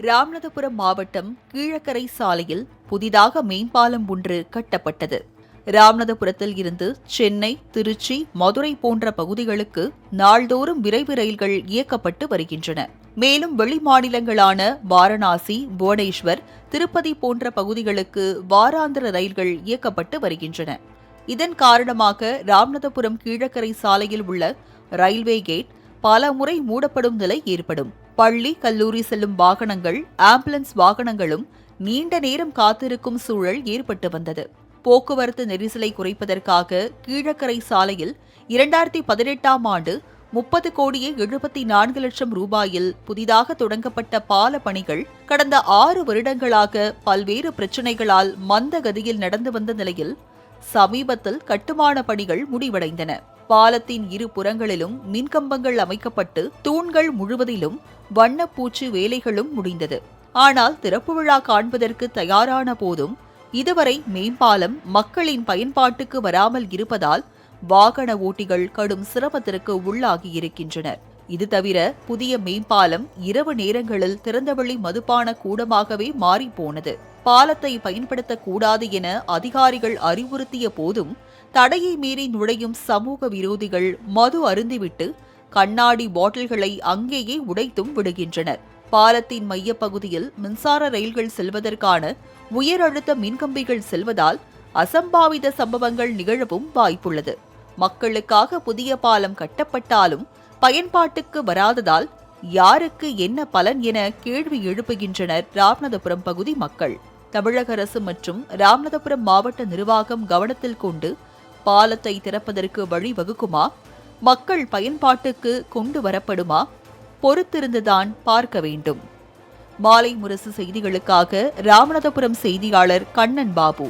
ராமநாதபுரம் மாவட்டம் கீழக்கரை சாலையில் புதிதாக மேம்பாலம் ஒன்று கட்டப்பட்டது. ராமநாதபுரத்தில் இருந்து சென்னை திருச்சி மதுரை போன்ற பகுதிகளுக்கு நாள்தோறும் விரைவு ரயில்கள் இயக்கப்பட்டு வருகின்றன. மேலும் வெளிமாநிலங்களான வாரணாசி புவனேஸ்வர் திருப்பதி போன்ற பகுதிகளுக்கு வாராந்திர ரயில்கள் இயக்கப்பட்டு வருகின்றன. இதன் காரணமாக ராமநாதபுரம் கீழக்கரை சாலையில் உள்ள ரயில்வே கேட் பல முறை மூடப்படும் நிலை ஏற்படும். பள்ளி கல்லூரி செல்லும் வாகனங்கள் ஆம்புலன்ஸ் வாகனங்களும் நீண்ட நேரம் காத்திருக்கும் சூழல் ஏற்பட்டு வந்தது. போக்குவரத்து நெரிசலை குறைப்பதற்காக கீழக்கரை சாலையில் இரண்டாயிரத்தி பதினெட்டாம் ஆண்டு முப்பது கோடியே எழுபத்தி நான்கு லட்சம் ரூபாயில் புதிதாக தொடங்கப்பட்ட பால பணிகள் கடந்த ஆறு வருடங்களாக பல்வேறு பிரச்சினைகளால் மந்த கதியில் நடந்து வந்த நிலையில் சமீபத்தில் கட்டுமான பணிகள் முடிவடைந்தன. பாலத்தின் இரு புறங்களிலும் மின்கம்பங்கள் அமைக்கப்பட்டு தூண்கள் முழுவதிலும் வண்ணப்பூச்சு வேலைகளும் முடிந்தது. ஆனால் திறப்பு விழா காண்பதற்கு தயாரான போதும் இதுவரை மேம்பாலம் மக்களின் பயன்பாட்டுக்கு வராமல் இருப்பதால் வாகன ஓட்டிகள் கடும் சிரமத்திற்கு உள்ளாகி இருக்கின்றனர் இது தவிர புதிய மேம்பாலம் இரவு நேரங்களில் திறந்தவெளி மதுபான கூடமாகவே மாறிப்போனது. பாலத்தை பயன்படுத்தக்கூடாது என அதிகாரிகள் அறிவுறுத்திய போதும் தடையை மீறி நுழையும் சமூக விரோதிகள் மது அருந்திவிட்டு கண்ணாடி பாட்டில்களை அங்கேயே உடைத்தும் விடுகின்றனர். பாலத்தின் மையப்பகுதியில் மின்சார ரயில்கள் செல்வதற்கான உயர் அழுத்த மின்கம்பிகள் செல்வதால் அசம்பாவித சம்பவங்கள் நிகழவும் வாய்ப்புள்ளது. மக்களுக்காக புதிய பாலம் கட்டப்பட்டாலும் பயன்பாட்டுக்கு வராததால் யாருக்கு என்ன பலன் என கேள்வி எழுப்புகின்றனர் ராமநாதபுரம் பகுதி மக்கள். தமிழக அரசு மற்றும் ராமநாதபுரம் மாவட்ட நிர்வாகம் கவனத்தில் கொண்டு பாலத்தை திறப்பதற்கு வழிவகுக்குமா? மக்கள் பயன்பாட்டுக்கு கொண்டு வரப்படுமா? பொறுத்திருந்துதான் பார்க்க வேண்டும். மாலை முரசு செய்திகளுக்காக ராமநாதபுரம் செய்தியாளர் கண்ணன் பாபு.